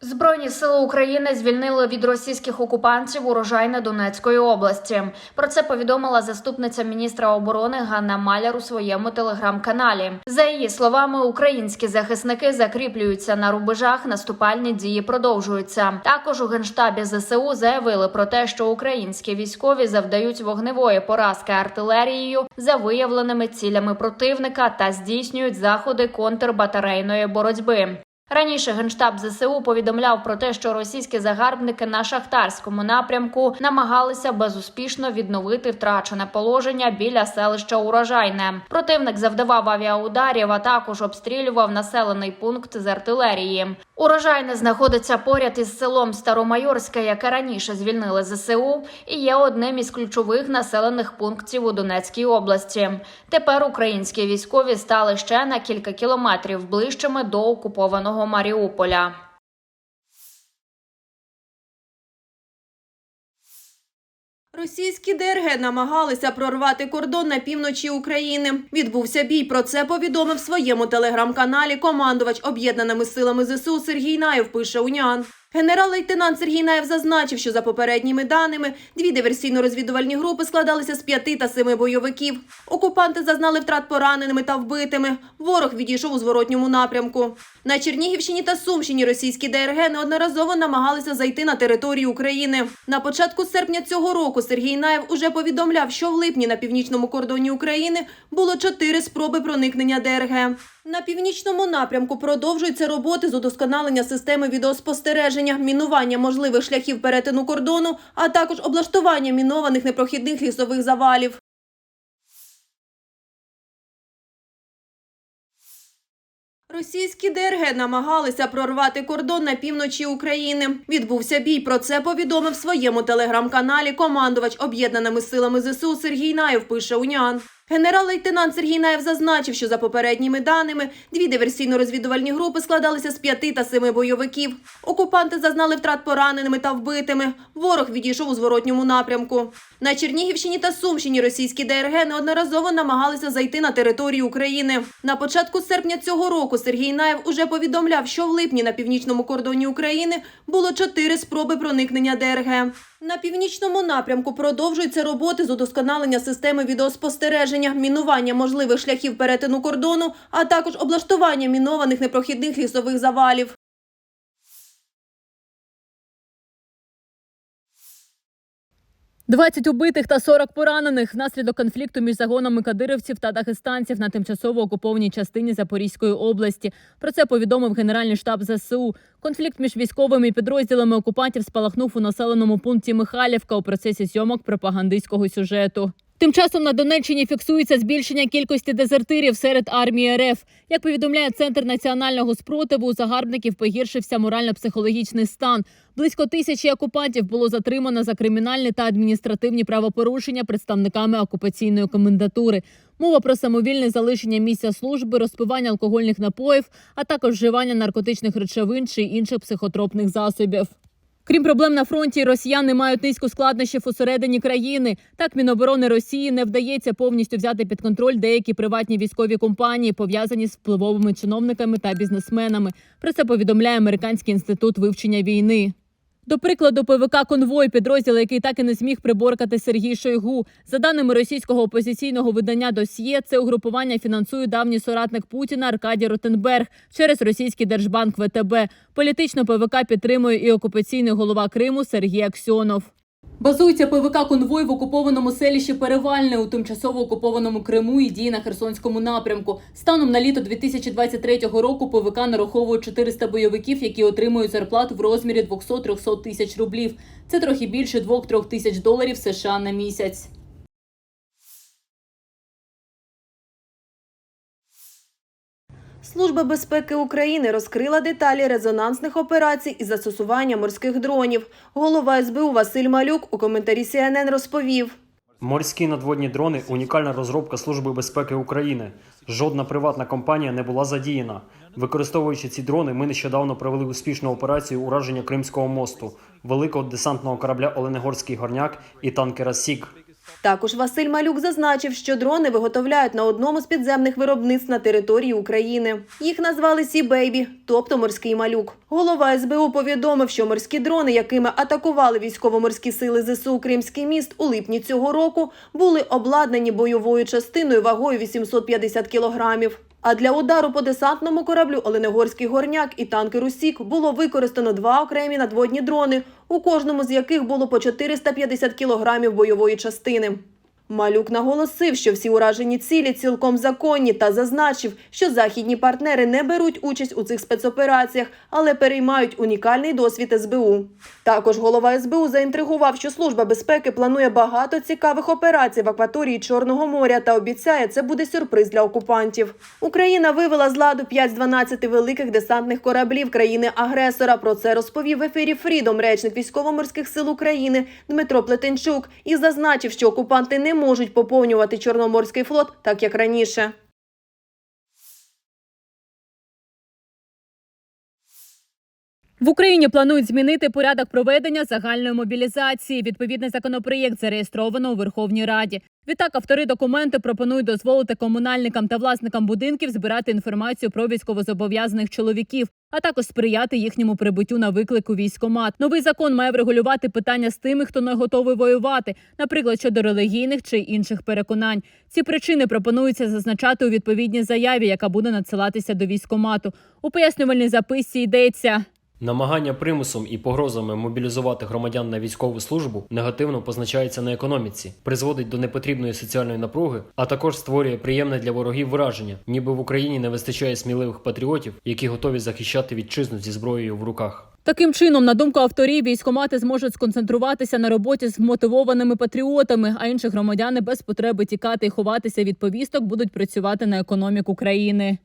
Збройні сили України звільнили від російських окупантів урожайне Донецької області. Про це повідомила заступниця міністра оборони Ганна Маляр у своєму телеграм-каналі. За її словами, українські захисники закріплюються на рубежах. Наступальні дії продовжуються. Також у генштабі ЗСУ заявили про те, що українські військові завдають вогневої поразки артилерією за виявленими цілями противника та здійснюють заходи контрбатарейної боротьби. Раніше генштаб ЗСУ повідомляв про те, що російські загарбники на шахтарському напрямку намагалися безуспішно відновити втрачене положення біля селища Урожайне. Противник завдавав авіаударів, а також обстрілював населений пункт з артилерії. Урожайне знаходиться поряд із селом Старомайорське, яке раніше звільнили ЗСУ, і є одним із ключових населених пунктів у Донецькій області. Тепер українські військові стали ще на кілька кілометрів ближчими до окупованого Маріуполя. Російські ДРГ намагалися прорвати кордон на півночі України. Відбувся бій. Про це повідомив своєму телеграм-каналі командувач об'єднаними силами ЗСУ Сергій Наєв. Пише Уніан. Генерал-лейтенант Сергій Наєв зазначив, що за попередніми даними дві диверсійно-розвідувальні групи складалися з п'яти та семи бойовиків. Окупанти зазнали втрат пораненими та вбитими. Ворог відійшов у зворотньому напрямку. На Чернігівщині та Сумщині російські ДРГ неодноразово намагалися зайти на територію України. На початку серпня цього року Сергій Наєв уже повідомляв, що в липні на північному кордоні України було чотири спроби проникнення ДРГ. На північному напрямку продовжуються роботи з удосконалення системи відеоспостереження, мінування можливих шляхів перетину кордону, а також облаштування мінованих непрохідних лісових завалів. Російські ДРГ намагалися прорвати кордон на півночі України. Відбувся бій. Про це повідомив своєму телеграм-каналі командувач об'єднаними силами ЗСУ Сергій Наєв. Пише Уніан. Генерал-лейтенант Сергій Наєв зазначив, що за попередніми даними дві диверсійно-розвідувальні групи складалися з п'яти та семи бойовиків. Окупанти зазнали втрат пораненими та вбитими. Ворог відійшов у зворотньому напрямку. На Чернігівщині та Сумщині російські ДРГ неодноразово намагалися зайти на територію України. На початку серпня цього року Сергій Наєв уже повідомляв, що в липні на північному кордоні України було чотири спроби проникнення ДРГ. На північному напрямку продовжуються роботи з удосконалення системи відеоспостереження, мінування можливих шляхів перетину кордону, а також облаштування мінованих непрохідних лісових завалів. Двадцять убитих та 40 поранених внаслідок конфлікту між загонами кадирівців та дагестанців на тимчасово окупованій частині Запорізької області. Про це повідомив Генеральний штаб ЗСУ. Конфлікт між військовими підрозділами окупантів спалахнув у населеному пункті Михайлівка у процесі зйомок пропагандистського сюжету. Тим часом на Донеччині фіксується збільшення кількості дезертирів серед армії РФ. Як повідомляє Центр національного спротиву, у загарбників погіршився морально-психологічний стан. Близько тисячі окупантів було затримано за кримінальні та адміністративні правопорушення представниками окупаційної комендатури. Мова про самовільне залишення місця служби, розпивання алкогольних напоїв, а також вживання наркотичних речовин чи інших психотропних засобів. Крім проблем на фронті, росіяни мають низку складнощів усередині країни. Так Міноборони Росії не вдається повністю взяти під контроль деякі приватні військові компанії, пов'язані з впливовими чиновниками та бізнесменами. Про це повідомляє Американський інститут вивчення війни. До прикладу, ПВК конвой, підрозділ, який так і не зміг приборкати Сергій Шойгу. За даними російського опозиційного видання Досьє, це угрупування фінансує давній соратник Путіна Аркадій Ротенберг через російський держбанк ВТБ. Політично ПВК підтримує і окупаційний голова Криму Сергій Аксьонов. Базується ПВК конвой в окупованому селищі Перевальне у тимчасово окупованому Криму і діє на Херсонському напрямку. Станом на літо 2023 року ПВК нараховує 400 бойовиків, які отримують зарплату в розмірі 200-300 тисяч рублів. Це трохи більше 2-3 тисяч доларів США на місяць. Служба безпеки України розкрила деталі резонансних операцій із застосування морських дронів. Голова СБУ Василь Малюк у коментарі CNN розповів. Морські надводні дрони унікальна розробка Служби безпеки України. Жодна приватна компанія не була задіяна. Використовуючи ці дрони, ми нещодавно провели успішну операцію ураження Кримського мосту, великого десантного корабля Оленегорський горняк і танкера Сік. Також Василь Малюк зазначив, що дрони виготовляють на одному з підземних виробництв на території України. Їх назвали Сі Бейбі, тобто морський малюк. Голова СБУ повідомив, що морські дрони, якими атакували військово-морські сили ЗСУ Кримський міст у липні цього року, були обладнані бойовою частиною вагою 850 кілограмів. А для удару по десантному кораблю Оленегорський горняк і танкеру Сік було використано два окремі надводні дрони, у кожному з яких було по 450 кілограмів бойової частини. Малюк наголосив, що всі уражені цілі цілком законні та зазначив, що західні партнери не беруть участь у цих спецопераціях, але переймають унікальний досвід СБУ. Також голова СБУ заінтригував, що служба безпеки планує багато цікавих операцій в акваторії Чорного моря та обіцяє, це буде сюрприз для окупантів. Україна вивела з ладу 5 з 12 великих десантних кораблів країни-агресора. Про це розповів в ефірі Фрідом речник військово-морських сил України Дмитро Плетенчук і зазначив, що окупанти не можуть поповнювати Чорноморський флот так як раніше. В Україні планують змінити порядок проведення загальної мобілізації. Відповідний законопроєкт зареєстровано у Верховній Раді. Відтак автори документу пропонують дозволити комунальникам та власникам будинків збирати інформацію про військовозобов'язаних чоловіків, а також сприяти їхньому прибуттю на виклик у військкомат. Новий закон має врегулювати питання з тими, хто не готовий воювати, наприклад, щодо релігійних чи інших переконань. Ці причини пропонується зазначати у відповідній заяві, яка буде надсилатися до військкомату. У пояснювальній записці йдеться. Намагання примусом і погрозами мобілізувати громадян на військову службу негативно позначається на економіці, призводить до непотрібної соціальної напруги, а також створює приємне для ворогів враження, ніби в Україні не вистачає сміливих патріотів, які готові захищати вітчизну зі зброєю в руках. Таким чином, на думку авторів, військомати зможуть сконцентруватися на роботі з мотивованими патріотами, а інші громадяни без потреби тікати і ховатися від повісток будуть працювати на економіку країни.